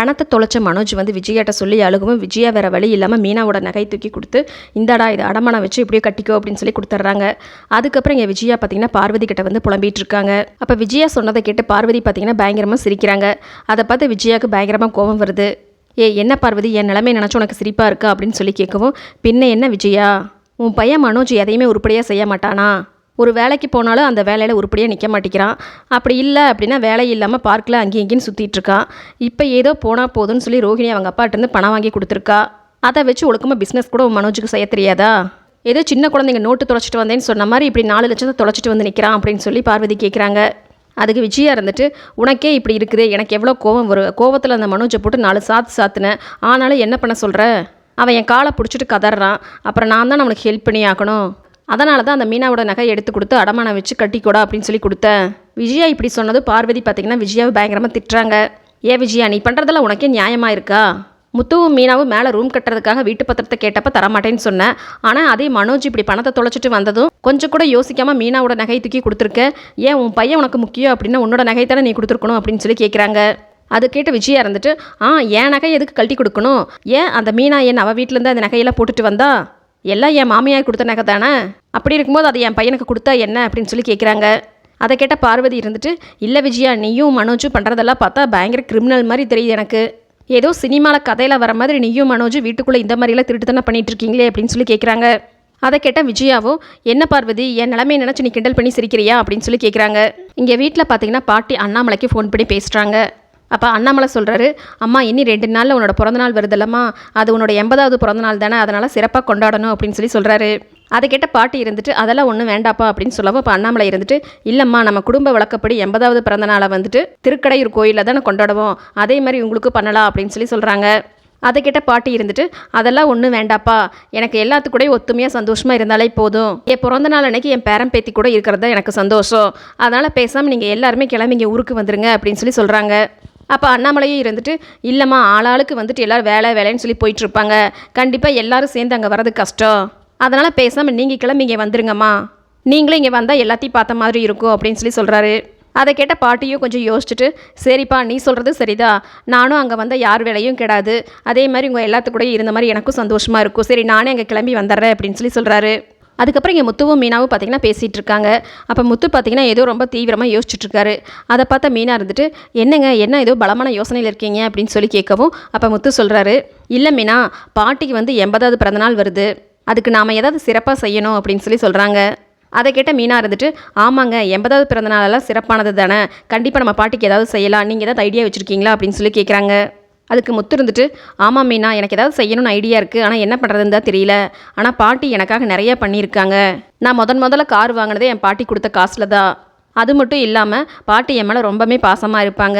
பணத்தை தொலைச்ச மனோஜ் வந்து விஜயாட்ட சொல்லி அழுகவும் விஜயா வேற வழி இல்லாமல் மீனாவோட நகை தூக்கி கொடுத்து இந்தாடா இதை அடமானம் வச்சு இப்படியே கட்டிக்கோ அப்படின்னு சொல்லி கொடுத்துட்றாங்க அதுக்கப்புறம் இங்கே விஜயா பார்த்தீங்கன்னா பார்வதி கிட்ட வந்து புலம்பிட்டு இருக்காங்க அப்போ விஜயா சொன்னதை கேட்டு பார்வதி பார்த்தீங்கன்னா பயங்கரமாக சிரிக்கிறாங்க. அதை பார்த்து விஜயாவுக்கு பயங்கரமாக கோபம் வருது. ஏ என்ன பார்வதி? என் நிலைமை நினச்சி உனக்கு சிரிப்பாக இருக்கா? அப்படின்னு சொல்லி கேட்கவும் பின்ன என்ன விஜயா? உன் பையன் மனோஜ் எதையுமே உருப்படியாக செய்ய மாட்டானா? ஒரு வேலைக்கு போனாலும் அந்த வேலையில் உருப்படியாக நிற்க மாட்டேங்கிறான். அப்படி இல்லை அப்படின்னா வேலை இல்லாமல் பார்க்கில் அங்கேயும் இங்கேயும் சுற்றிட்டுருக்கான் இப்போ ஏதோ போனால் போதும்னு சொல்லி ரோஹிணி அவங்க அப்பாட்டேருந்து பணம் வாங்கி கொடுத்துருக்கா. அதை வச்சு ஒழுக்கமாக பிஸ்னஸ் கூட உன் மனோஜுக்கு செய்ய தெரியாதா? ஏதோ சின்ன குழந்தைங்க நோட்டு தொலைச்சிட்டு வந்தேன்னு சொன்ன மாதிரி இப்படி நாலு லட்சத்தை தொலைச்சிட்டு வந்து நிற்கிறான் அப்படின்னு சொல்லி பார்வதி கேட்குறாங்க அதுக்கு விஜயா இருந்துட்டு உனக்கே இப்படி இருக்குது. எனக்கு எவ்வளோ கோவம் வரும் கோவத்தில் அந்த மனோஜை போட்டு நாலு சாத்து சாத்துனேன் ஆனாலும் என்ன பண்ண சொல்கிற அவன் என் காலை பிடிச்சிட்டு கதறான். அப்புறம் நான் தான் அவனுக்கு ஹெல்ப் பண்ணி ஆகணும். அதனால தான் அந்த மீனாவோட நகை எடுத்து கொடுத்து அடமானம் வச்சு கட்டிக்கூடா அப்படின்னு சொல்லி கொடுத்தேன் விஜயா இப்படி சொன்னது பார்வதி பார்த்தீங்கன்னா விஜயாவை பயங்கரமாக திட்டுறாங்க. ஏ விஜயா நீ பண்ணுறதெல்லாம் உனக்கே நியாயமாக இருக்கா? முத்துவும் மீனாவும் மேலே ரூம் கட்டுறதுக்காக வீட்டு பத்திரத்தை கேட்டப்ப தரமாட்டேன்னு சொன்னேன் ஆனால் அதே மனோஜ் இப்படி பணத்தை தொலைச்சிட்டு வந்ததும் கொஞ்சம் கூட யோசிக்காமல் மீனாவோட நகை தூக்கி கொடுத்துருக்க. ஏன் உன் பையன் உனக்கு முக்கியம் அப்படின்னா உன்னோட நகை தானே நீ கொடுத்துருக்கணும்? அப்படின்னு சொல்லி கேட்குறாங்க அது கேட்டு விஜயா இருந்துட்டு ஆ என் நகை எதுக்கு கழட்டி கொடுக்கணும்? ஏன் அந்த மீனா என் அவள் வீட்டிலேருந்து அந்த நகையெல்லாம் போட்டுட்டு வந்தா? எல்லாம் என் மாமியார் கொடுத்த நகை தானே அப்படி இருக்கும்போது அதை என் பையனுக்கு கொடுத்தா என்ன அப்படின்னு சொல்லி கேட்குறாங்க அதை கேட்ட பார்வதி இருந்துட்டு இல்லை விஜயா நீயும் மனோஜும் பண்ணுறதெல்லாம் பார்த்தா பயங்கர கிரிமினல் மாதிரி தெரியுது எனக்கு. ஏதோ சினிமாவில் கதையில் வர மாதிரி நீயும் மனோஜும் வீட்டுக்குள்ளே இந்த மாதிரிலாம் திருட்டுத்தனம் பண்ணிகிட்டு இருக்கீங்களே அப்படின்னு சொல்லி கேட்குறாங்க அதை கேட்ட விஜயாவும் என்ன பார்வதி என் நிலைமையை நினச்சி நீ கிண்டல் பண்ணி சிரிக்கிறியா? அப்படின்னு சொல்லி கேட்குறாங்க இங்கே வீட்டில் பார்த்தீங்கன்னா பாட்டி அண்ணாமலைக்கு ஃபோன் பண்ணி பேசுகிறாங்க அப்போ அண்ணாமலை சொல்கிறாரு அம்மா இனி ரெண்டு நாளில் உன்னோட பிறந்தநாள் வருதில்லம்மா. அது உன்னோட எண்பதாவது பிறந்தநாள் தானே அதனால் சிறப்பாக கொண்டாடணும் அப்படின்னு சொல்லி சொல்கிறாரு அதை கேட்ட பாட்டி இருந்துட்டு அதெல்லாம் ஒன்றும் வேண்டாப்பா அப்படின்னு சொல்லவும் இப்போ அண்ணாமலை இருந்துட்டு இல்லைம்மா நம்ம குடும்ப வழக்கப்படி எண்பதாவது பிறந்த நாளை வந்துட்டு திருக்கடையூர் கோயிலில் தானே கொண்டாடுவோம். அதே மாதிரி உங்களுக்கு பண்ணலாம் அப்படின்னு சொல்லி சொல்கிறாங்க அதை கேட்ட பாட்டி இருந்துட்டு அதெல்லாம் ஒன்றும் வேண்டாப்பா. எனக்கு எல்லாத்துக்கூடயும் ஒத்துமையாக சந்தோஷமாக இருந்தாலே போதும். என் பிறந்த நாள் அன்னைக்கு என் பேரன் பேத்தி கூட இருக்கிறது தான் எனக்கு சந்தோஷம். அதனால் பேசாமல் நீங்கள் எல்லாருமே கிளம்பி இங்கே ஊருக்கு வந்துருங்க அப்படின்னு சொல்லி சொல்கிறாங்க அப்போ அண்ணாமலையும் இருந்துட்டு இல்லைம்மா ஆளாளுக்கு வந்துட்டு எல்லோரும் வேலை வேலைன்னு சொல்லி போயிட்டுருப்பாங்க. கண்டிப்பாக எல்லாரும் சேர்ந்து அங்கே வர்றது கஷ்டம். அதனால் பேசாமல் நீங்கள் கிளம்பி இங்கே வந்துருங்கம்மா. நீங்களும் இங்கே வந்தால் எல்லாத்தையும் பார்த்த மாதிரி இருக்கும் அப்படின்னு சொல்லி சொல்கிறாரு அதை கேட்ட பாட்டியும் கொஞ்சம் யோசிச்சுட்டு சரிப்பா நீ சொல்கிறது சரிதா. நானும் அங்கே வந்தால் யார் வேலையும் கெடாது. அதே மாதிரி உங்கள் எல்லாத்துக்கூடயும் இருந்த மாதிரி எனக்கும் சந்தோஷமாக இருக்கும். சரி நானே அங்கே கிளம்பி வந்துடுறேன் அப்படின்னு சொல்லி சொல்கிறாரு அதுக்கப்புறம் இங்கே முத்துவும் மீனாவும் பார்த்தீங்கன்னா பேசிகிட்டு இருக்காங்க. அப்போ முத்து பார்த்தீங்கன்னா ஏதோ ரொம்ப தீவிரமாக யோசிச்சுட்ருக்காரு அதை பார்த்தா மீனா இருந்துட்டு என்னங்க என்ன ஏதோ பலமான யோசனையில் இருக்கீங்க? அப்படின்னு சொல்லி கேட்கவும் அப்போ முத்து சொல்கிறாரு இல்லை மீனா பாட்டிக்கு வந்து எண்பதாவது பிறந்தநாள் வருது. அதுக்கு நாம் ஏதாவது சிறப்பாக செய்யணும் அப்படின்னு சொல்லி சொல்கிறாங்க அதை கேட்ட மீனா இருந்துட்டு ஆமாங்க எண்பதாவது பிறந்த நாளெல்லாம் சிறப்பானது தானே. கண்டிப்பாக நம்ம பாட்டிக்கு ஏதாவது செய்யலாம். நீங்கள் ஏதாவது ஐடியா வச்சுருக்கீங்களா? அப்படின்னு சொல்லி கேட்குறாங்க அதுக்கு முத்து இருந்துட்டு ஆமாம் மீனா எனக்கு ஏதாவது செய்யணும்னு ஐடியா இருக்குது ஆனால் என்ன பண்ணுறதுன்னு தான் தெரியல. ஆனால் பாட்டி எனக்காக நிறைய பண்ணியிருக்காங்க. நான் முதன் முதல்ல கார் வாங்கினதே என் பாட்டி கொடுத்த காசில் தான். அது மட்டும் இல்லாமல் பாட்டி என் மேலே ரொம்பவே பாசமாக இருப்பாங்க.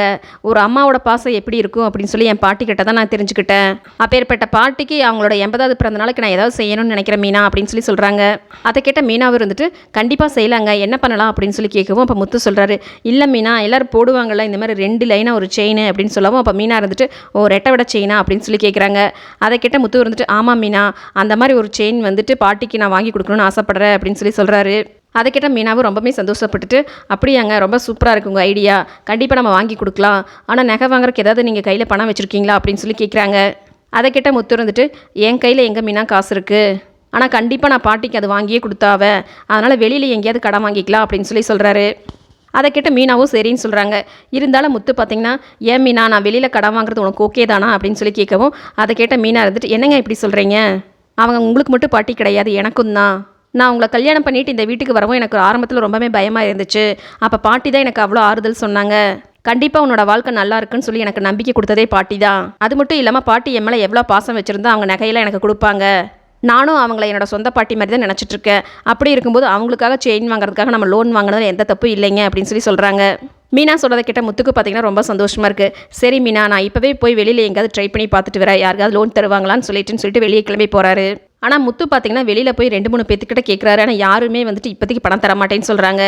ஒரு அம்மாவோட பாசம் எப்படி இருக்கும் அப்படின்னு சொல்லி என் பாட்டி கிட்ட தான் நான் தெரிஞ்சுக்கிட்டேன். அப்பேற்பட்ட பாட்டிக்கு அவங்களோட எண்பதாவது பிறந்த நாளுக்கு நான் ஏதாவது செய்யணும்னு நினைக்கிறேன் மீனா அப்படின்னு சொல்லி சொல்கிறாங்க அதை கேட்ட மீனாவும் இருந்துட்டு கண்டிப்பாக செய்யலாங்க. என்ன பண்ணலாம்? அப்படின்னு சொல்லி கேட்கவும் அப்போ முத்து சொல்கிறாரு இல்லை மீனா எல்லோரும் போடுவாங்கள்ல இந்த மாதிரி ரெண்டு லைனாக ஒரு செயின் அப்படின்னு சொல்லவும் அப்போ மீனா இருந்துட்டு ஓ ரெட்டை விட செயினா அப்படின்னு சொல்லி கேட்குறாங்க அதை கேட்ட முத்து இருந்துட்டு ஆமாம் மீனா அந்த மாதிரி ஒரு செயின் வந்துட்டு பாட்டிக்கு நான் வாங்கி கொடுக்கணும்னு ஆசைப்படுறேன் அப்படின்னு சொல்லி சொல்கிறாரு அதை கேட்ட மீனாவும் ரொம்பவே சந்தோஷப்பட்டுட்டு அப்படியாங்க ரொம்ப சூப்பராக இருக்குது உங்கள் ஐடியா. கண்டிப்பாக நம்ம வாங்கி கொடுக்கலாம். ஆனால் நகை வாங்குறதுக்கு ஏதாவது நீங்கள் கையில் பணம் வச்சுருக்கீங்களா? அப்படின்னு சொல்லி கேட்குறாங்க அதை கேட்ட முத்து இருந்துட்டு என் கையில் எங்கே மீனா காசு இருக்குது ஆனால் கண்டிப்பாக நான் பாட்டிக்கு அது வாங்கியே கொடுத்தாவ. அதனால் வெளியில் எங்கேயாவது கடன் வாங்கிக்கலாம் அப்படின்னு சொல்லி சொல்கிறாரு அதை கேட்ட மீனாவும் சரின்னு சொல்கிறாங்க இருந்தாலும் முத்து பார்த்தீங்கன்னா ஏன் மீனா நான் வெளியில் கடன் வாங்குறது உனக்கு ஓகே தானா? அப்படின்னு சொல்லி கேட்கவும் அதை கேட்ட மீனா இருந்துட்டு என்னங்க இப்படி சொல்கிறீங்க அவங்க உங்களுக்கு மட்டும் பாட்டி கிடையாது எனக்கும் தான். நான் உங்களை கல்யாணம் பண்ணிட்டு இந்த வீட்டுக்கு வரவும் எனக்கு ஆரம்பத்தில் ரொம்பவே பயமாக இருந்துச்சு. அப்போ பாட்டி தான் எனக்கு அவ்வளோ ஆறுதல் சொன்னாங்க. கண்டிப்பாக உன்னோட வாழ்க்கை நல்லா இருக்குன்னு சொல்லி எனக்கு நம்பிக்கை கொடுத்ததே பாட்டி தான். அது மட்டும் இல்லாமல் பாட்டி என் மேலே எவ்வளோ பாசம் வச்சுருந்தா அவங்க நகையெல்லாம் எனக்கு கொடுப்பாங்க. நானும் அவங்கள என்னோட சொந்த பாட்டி மாதிரி தான் நினச்சிட்ருக்கேன் அப்படி இருக்கும்போது அவங்களுக்காக செயின் வாங்குறதுக்காக நம்ம லோன் வாங்கினதுல எந்த தப்பு இல்லைங்க அப்படின்னு சொல்லி சொல்கிறாங்க மீனா சொல்கிறத கிட்ட முத்துக்கு பார்த்தீங்கன்னா ரொம்ப சந்தோஷமாக இருக்குது சரி மீனா நான் இப்போவே போய் வெளியில் எங்கேயாவது ட்ரை பண்ணி பார்த்துட்டு வரேன். யாருக்காவது லோன் தருவாங்களான்னு சொல்லிட்டுன்னு சொல்லிட்டு வெளியே கிளம்பி போகிறாரு ஆனால் முத்து பார்த்தீங்கன்னா வெளியில் போய் ரெண்டு மூணு பேத்துக்கிட்ட கேட்குறாரு ஆனால் யாருமே வந்துட்டு இப்போதைக்கு பணம் தர மாட்டேன்னு சொல்கிறாங்க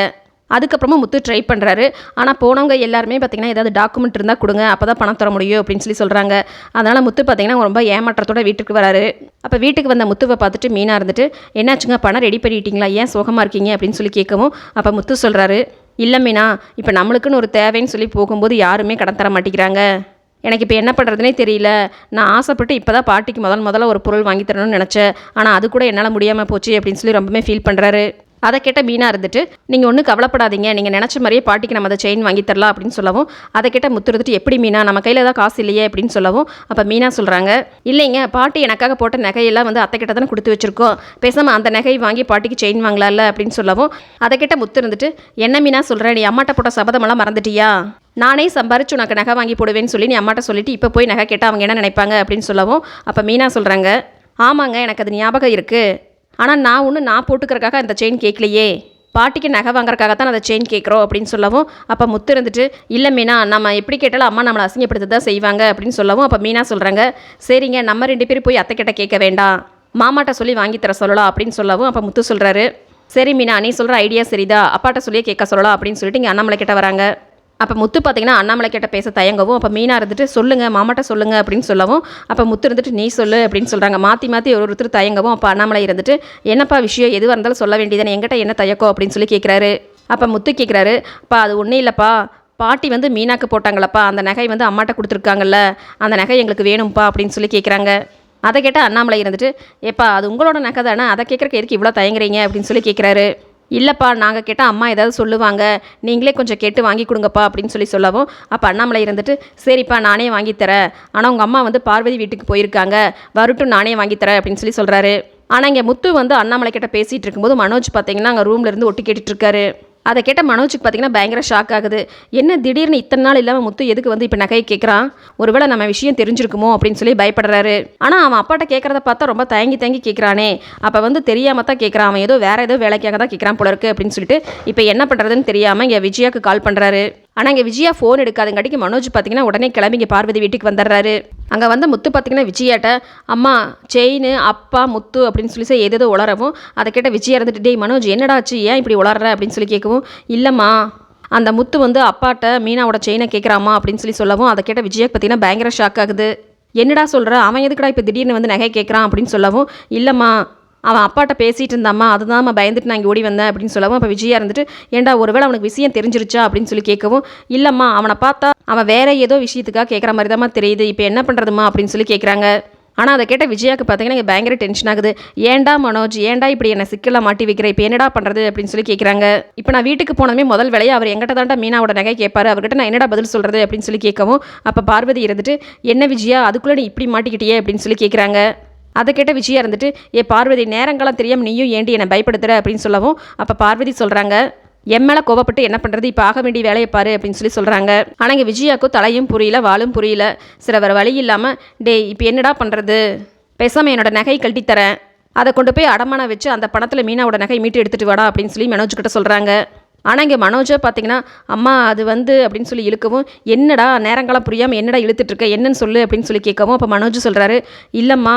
அதுக்கப்புறமா முத்து ட்ரை பண்ணுறாரு ஆனால் போனவங்க எல்லாருமே பார்த்திங்கன்னா ஏதாவது டாக்குமெண்ட் இருந்தால் கொடுங்க அப்போ தான் பணம் தர முடியும் அப்படின்னு சொல்லி சொல்கிறாங்க அதனால் முத்து பார்த்தீங்கன்னா ரொம்ப ஏமாற்றத்தோட வீட்டுக்கு வராரு. அப்போ வீட்டுக்கு வந்த முத்துவை பார்த்துட்டு மீனாக இருந்துட்டு என்னாச்சுங்க பணம் ரெடி பண்ணிட்டீங்களா? ஏன் சோகமாக இருக்கீங்க? அப்படின்னு சொல்லி கேட்கவும் அப்போ முத்து சொல்கிறாரு இல்லை மீனா இப்போ நம்மளுக்குன்னு ஒரு தேவைன்னு சொல்லி போகும்போது யாருமே கடன் தர மாட்டேங்கிறாங்க. எனக்கு இப்போ என்ன பண்ணுறதுனே தெரியல. நான் ஆசைப்பட்டு இப்போ தான் பாட்டிக்கு முதல் முதல்ல ஒரு பொருள் வாங்கி தரணும்னு நினச்சேன். ஆனால் அது கூட என்னால் முடியாமல் போச்சு அப்படின்னு சொல்லி ரொம்பவுமே ஃபீல் பண்ணுறாரு அதை கேட்ட மீனா இருந்துட்டு நீங்கள் ஒன்றும் கவலைப்படாதீங்க. நீங்கள் நினச்ச மாதிரியே பாட்டிக்கு நம்ம அதை செயின் வாங்கி தரலாம் அப்படின்னு சொல்லவும் அதை கேட்ட முத்து இருந்துட்டு எப்படி மீனா? நம்ம கையில் ஏதாவது காசு இல்லையே? அப்படின்னு சொல்லவும் அப்போ மீனா சொல்கிறாங்க இல்லைங்க பாட்டி எனக்காக போட்ட நகையெல்லாம் வந்து அத்தை கிட்ட தானே கொடுத்து வச்சுருக்கோம். பேசாமல் அந்த நகை வாங்கி பாட்டிக்கு செயின் வாங்கலாம்ல? அப்படின்னு சொல்லவும் அதை கேட்ட முத்து இருந்துட்டு என்ன மீனா சொல்கிறேன் நீ அம்மாட்ட போட்ட சபதமெல்லாம் மறந்துட்டியா? நானே சம்பாரிச்சு உனக்கு நகை வாங்கி போடுவேன்னு சொல்லி நீ அம்மாட்ட சொல்லிட்டு இப்போ போய் நகை கேட்டால் அவங்க என்ன நினைப்பாங்க? அப்படின்னு சொல்லவும் அப்போ மீனா சொல்கிறாங்க ஆமாங்க எனக்கு அது ஞாபகம் இருக்குது ஆனால் நான் ஒன்று நான் போட்டுக்கிறக்காக அந்த செயின் கேட்கலையே பாட்டிக்கு நகை வாங்குறக்காக தான் அந்த செயின் கேட்குறோம் அப்படின்னு சொல்லவும் அப்போ முத்து இருந்துட்டு இல்லை மீனா நம்ம எப்படி கேட்டாலும் அம்மா நம்மளை அசிங்கப்படுத்த தான் செய்வாங்க அப்படின்னு சொல்லவும் அப்போ மீனா சொல்கிறாங்க சரிங்க நம்ம ரெண்டு பேரும் போய் அத்தை கிட்ட கேட்க வேண்டாம். மாமாட்ட சொல்லி வாங்கி தர சொல்லலாம் அப்படின்னு சொல்லவும் அப்போ முத்து சொல்கிறாரு சரி மீனா நீ சொல்கிற ஐடியா சரிதா. அப்பாட்ட சொல்லியே கேட்க சொல்லலாம் அப்படின்னு சொல்லிட்டு இங்கே அண்ணாமலை கிட்ட வராங்க. அப்போ முத்து பார்த்தீங்கன்னா அண்ணாமலை கிட்ட பேச தயங்கவும் அப்போ மீனா இருந்துட்டு சொல்லுங்கள் மாமாட்ட சொல்லுங்கள் அப்படின்னு சொல்லவும் அப்போ முத்து இருந்துட்டு நீ சொல்லு அப்படின்னு சொல்கிறாங்க மாற்றி மாற்றி ஒரு ஒருத்தர் தயங்கவும் அப்போ அண்ணாமலை இருந்துட்டு என்னப்பா விஷயம்? எதுவாக இருந்தாலும் சொல்ல வேண்டியதானே என்கிட்ட என்ன தயக்கம்? அப்படின்னு சொல்லி கேட்குறாரு அப்போ முத்து கேட்குறாரு அப்பா அது ஒன்றும் இல்லைப்பா. பாட்டி வந்து மீனாக்கு போட்டாங்களப்பா. அந்த நகை வந்து அம்மாட்ட கொடுத்துருக்காங்கல்ல. அந்த நகை எங்களுக்கு வேணும்ப்பா அப்படின்னு சொல்லி கேட்குறாங்க அதை கேட்டால் அண்ணாமலை இருந்துட்டு ஏப்பா அது உங்களோட நகை தானே? அதை கேட்குறக்கு எதுக்கு இவ்வளோ தயங்குறீங்க? அப்படின்னு சொல்லி கேட்குறாரு இல்லைப்பா நாங்கள் கேட்டால் அம்மா ஏதாவது சொல்லுவாங்க. நீங்களே கொஞ்சம் கேட்டு வாங்கி கொடுங்கப்பா அப்படின்னு சொல்லி சொல்லவும் அப்போ அண்ணாமலை இருந்துட்டு சரிப்பா நானே வாங்கித்தரேன் ஆனால் உங்கள் அம்மா வந்து பார்வதி வீட்டுக்கு போயிருக்காங்க. வரட்டும் நானே வாங்கித்தரேன் அப்படின்னு சொல்லி சொல்கிறாரு ஆனால் இங்கே முத்து வந்து அண்ணாமலை கிட்ட பேசிகிட்டு இருக்கும்போது மனோஜ் பார்த்தீங்கன்னா அங்கே ரூம்லேருந்து ஒட்டி கேட்டுட்டு அதை கேட்ட மனோஜுக்கு பார்த்தீங்கன்னா பயங்கர ஷாக் ஆகுது. என்ன திடீர்னு இத்தனை நாள் இல்லாமல் முத்து எதுக்கு வந்து இப்போ நகையை கேட்குறான் ஒருவேளை நம்ம விஷயம் தெரிஞ்சிருக்குமோ அப்படின்னு சொல்லி பயப்படுறாரு. ஆனால் அவன் அப்பாட்ட கேட்குறத பார்த்தா ரொம்ப தயங்கி தயங்கி கேட்குறானே அப்போ வந்து தெரியாமல் தான் கேட்குறான் அவன் ஏதோ வேறு ஏதோ வேலைக்காக தான் கேட்குறான் போல இருக்கு அப்படின்னு சொல்லிட்டு இப்போ என்ன பண்ணுறதுன்னு தெரியாமல் இங்கே விஜயாவுக்கு கால் பண்ணுறாரு ஆனால் இங்கே விஜயா ஃபோன் எடுக்காதங்காட்டிக்கு மனோஜ் பார்த்தீங்கன்னா உடனே கிளம்பி இங்கே பார்வதி வீட்டுக்கு வந்துடுறாரு. அங்கே வந்து முத்து பார்த்தீங்கன்னா விஜயாட்ட அம்மா செயின் அப்பா முத்து அப்படின்னு சொல்லி சொல்லி ஏதேதோ உளரவும் அதை கேட்ட விஜயா இருந்துட்டு டேய் மனோஜ் என்னடா ஆச்சு? ஏன் இப்படி உளர்ற அப்படின்னு சொல்லி கேட்கவும் இல்லைம்மா அந்த முத்து வந்து அப்பாட்ட மீனாவோட செயினை கேட்குறாமா அப்படின்னு சொல்லி சொல்லவும் அதை கேட்ட விஜயாக்கு பார்த்தீங்கன்னா பயங்கர ஷாக் ஆகுது. என்னடா சொல்கிற அவன் எதுக்குடா இப்போ திடீர்னு வந்து நகை கேட்குறான் அப்படின்னு சொல்லவும் இல்லைம்மா அவன் அப்பாட்ட பேசிகிட்டு இருந்தாம்மா அதுதான் பயந்துட்டு நான் இங்கே ஓடி வந்தேன் அப்படின்னு சொல்லவும் அப்போ விஜயா இருந்துட்டு ஏன்டா ஒருவேளை அவனுக்கு விஷயம் தெரிஞ்சிருச்சா? அப்படின்னு சொல்லி கேட்கவும் இல்லைம்மா அவனை பார்த்தா அவன் வேற ஏதோ விஷயத்துக்காக கேட்குற மாதிரி தான்மா தெரியுது இப்போ என்ன பண்ணுறதுமா அப்படின்னு சொல்லி கேட்குறாங்க ஆனால் அதை கேட்ட விஜயாக்கு பார்த்தீங்கன்னா இங்கே பயங்கர டென்ஷன் ஆகுது. ஏன்டா மனோஜ் ஏன்டா இப்படி என்னை சிக்கலில் மாட்டி வைக்கிற? இப்போ என்னடா பண்ணுறது அப்படின்னு சொல்லி கேட்குறாங்க இப்போ நான் வீட்டுக்கு போனதுமே முதல் வேலையை அவர் எங்கிட்ட தாண்டா மீனாவோட நகை கேட்பாரு அவர்கிட்ட நான் என்னடா பதில் சொல்கிறது அப்படின்னு சொல்லி கேட்கவும் அப்போ பார்வதி இருந்துட்டு என்ன விஜயா அதுக்குள்ளே நீ இப்படி மாட்டிக்கிட்டியே? அப்படின்னு சொல்லி கேட்குறாங்க அதை கேட்ட விஜயா இருந்துட்டு ஏ பார்வதி நேரங்களாம் தெரியாம நீயும் ஏண்டி என்னை பயப்படுத்துற? அப்படின்னு சொல்லவும் அப்போ பார்வதி சொல்கிறாங்க என் மேலே கோவப்பட்டு என்ன பண்ணுறது இப்போ ஆக வேண்டிய வேலையை பாரு அப்படின்னு சொல்லி சொல்கிறாங்க ஆனால் இங்கே விஜயாக்கும் தலையும் புரியல வாழும் புரியல. சில வேறு வழி இல்லாமல் டேய் இப்போ என்னடா பண்ணுறது பேசாமல் என்னோட நகை கழட்டி தரேன். அதை கொண்டு போய் அடமானம் வச்சு அந்த பணத்தில் மீனாவோட நகை மீட்டு எடுத்துகிட்டு வாடா அப்படின்னு சொல்லி மனோஜ் கிட்ட சொல்கிறாங்க ஆனால் இங்கே மனோஜை பார்த்தீங்கன்னா அம்மா அது வந்து அப்படின்னு சொல்லி இழுக்கவும் என்னடா நேரங்காலம் புரியாமல் என்னடா இழுத்துட்டு இருக்க? என்னன்னு சொல்லு அப்படின்னு சொல்லி கேட்கவும் அப்போ மனோஜ் சொல்கிறாரு இல்லைம்மா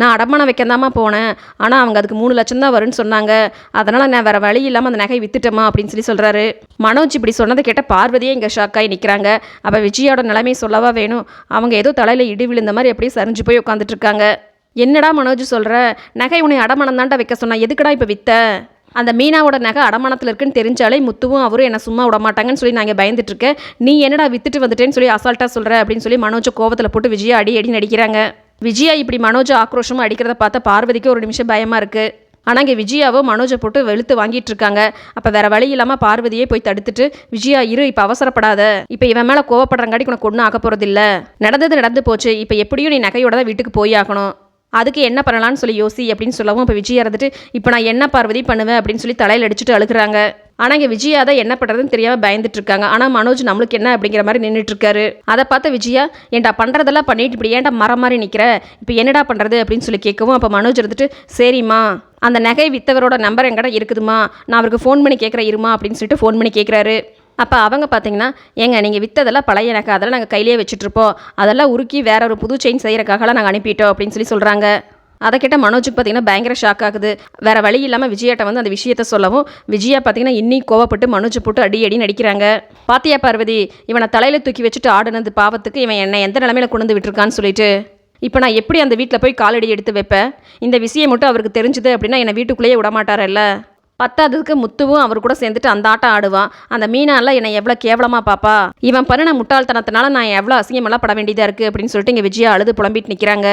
நான் அடமானம் வைக்கந்தாம்மா போனேன். ஆனால் அவங்க அதுக்கு மூணு லட்சம் தான் வரும்னு சொன்னாங்க. அதனால் நான் வேறு வழி இல்லாமல் அந்த நகை வித்துட்டேமா அப்படின்னு சொல்லி சொல்கிறாரு மனோஜ் இப்படி சொன்னதை கேட்ட பார்வதியே இங்கே ஷாக்காகி நிற்கிறாங்க அப்போ விஜயோட நிலைமை சொல்லவா வேணும்? அவங்க ஏதோ தலையில் இடி விழுந்த மாதிரி அப்படியே சரிஞ்சு போய் உட்காந்துட்டு இருக்காங்க. என்னடா மனோஜ் சொல்கிற நகை உன்னை அடமானம் தான்டா வைக்க சொன்னா எதுக்குடா இப்போ வித்த? அந்த மீனாவோட நகை அடமானத்தில் இருக்குன்னு தெரிஞ்சாலே முத்துவும் அவரும் என்னை சும்மா விட மாட்டாங்கன்னு சொல்லி நாங்கள் பயந்துட்டு இருக்கேன். நீ என்னடா வித்துட்டு வந்துட்டேன்னு சொல்லி அசால்ட்டாக சொல்கிற அப்படின்னு சொல்லி மனோஜ் கோவத்தில் போட்டு விஜயா அடி அடி நடிக்கிறாங்க. விஜயா இப்படி மனோஜ் ஆக்ரோஷமாக அடிக்கிறத பார்த்தா பார்வதிக்கு ஒரு நிமிஷம் பயமாக இருக்குது ஆனால் இங்கே விஜயாவோ மனோஜை போட்டு வெளுத்து வாங்கிட்டு இருக்காங்க. அப்போ வேற வழி இல்லாமல் பார்வதியே போய் தடுத்துட்டு விஜயா இரு இப்போ அவசரப்படாத. இப்போ இவன் மேலே கோவப்படுறங்காட்டி உனக்கு ஒன்றும் ஆக போகிறதில்ல நடந்தது நடந்து போச்சு. இப்போ எப்படியும் நீ நகையோட தான் வீட்டுக்கு போய் ஆகணும். அதுக்கு என்ன பண்ணலான்னு சொல்லி யோசி அப்படின்னு சொல்லவும் இப்போ விஜய் இருந்துட்டு இப்போ நான் என்ன பார்வதி பண்ணுவேன்? அப்படின்னு சொல்லி தலையில் அடிச்சுட்டு அழுகுறாங்க. ஆனால் இங்கே விஜயா தான் என்ன பண்ணுறதுன்னு தெரியாமல் பயந்துட்டு இருக்காங்க. ஆனால் மனோஜ் நம்மளுக்கு என்ன அப்படிங்கிற மாதிரி நின்றுட்டு இருக்காரு. அதை பார்த்த விஜயா ஏன்டா பண்ணுறதெல்லாம் பண்ணிட்டு இப்படி ஏன்டா மரம் மாதிரி நிற்கிற இப்போ என்னடா பண்ணுறது அப்படின்னு சொல்லி கேட்கவும் அப்போ மனோஜ் இருந்துட்டு சரிம்மா அந்த நகை வித்தவரோட நம்பர் எங்கடா இருக்குதுமா நான் அவருக்கு ஃபோன் பண்ணி கேட்குறேன் இருமா? அப்படின்னு சொல்லிட்டு ஃபோன் பண்ணி கேட்குறாரு. அப்போ அவங்க பார்த்தீங்கன்னா ஏங்க நீங்கள் விற்றதெல்லாம் பழைய நகை அதெல்லாம் நாங்கள் கையிலேயே வச்சுட்ருப்போம் அதெல்லாம் உருக்கி வேற ஒரு புது செயின் செய்கிறக்காகலாம் நாங்கள் அனுப்பிட்டோம் அப்படின்னு சொல்லி சொல்கிறாங்க அதை கேட்ட மனோஜுக்கு பார்த்தீங்கன்னா பயங்கர ஷாக் ஆகுது. வேற வழி இல்லாமல் விஜயாட்ட வந்து அந்த விஷயத்த சொல்லவும் விஜயா பார்த்தீங்கன்னா இன்னி கோவப்பட்டு மனோஜை போட்டு அடி அடி நடிக்கிறாங்க பாத்தியா பார்வதி இவனை தலையில் தூக்கி வச்சுட்டு ஆடுனது பாவத்துக்கு இவன் என்னை எந்த நிலமையில கொண்டு வந்து விட்டுருக்கான்னு சொல்லிட்டு. இப்போ நான் எப்படி அந்த வீட்டில் போய் காலடி எடுத்து வைப்பேன்? இந்த விஷயம் மட்டும் அவருக்கு தெரிஞ்சுது அப்படின்னா என்னை வீட்டுக்குள்ளேயே விடமாட்டாரல்ல பத்தாததுக்கு முத்துவும் அவர் கூட சேர்ந்துட்டு அந்த ஆட்டம் ஆடுவான். அந்த மீனால என்னை எவ்வளோ கேவலமாக பாப்பா. இவன் பண்ணின முட்டாள்தனத்தினால நான் எவ்வளோ அசிங்கமெல்லாம் பட வேண்டியதாக இருக்குது அப்படின்னு சொல்லிட்டு இங்கே விஜயா அழுது புலம்பிட்டு நிற்கிறாங்க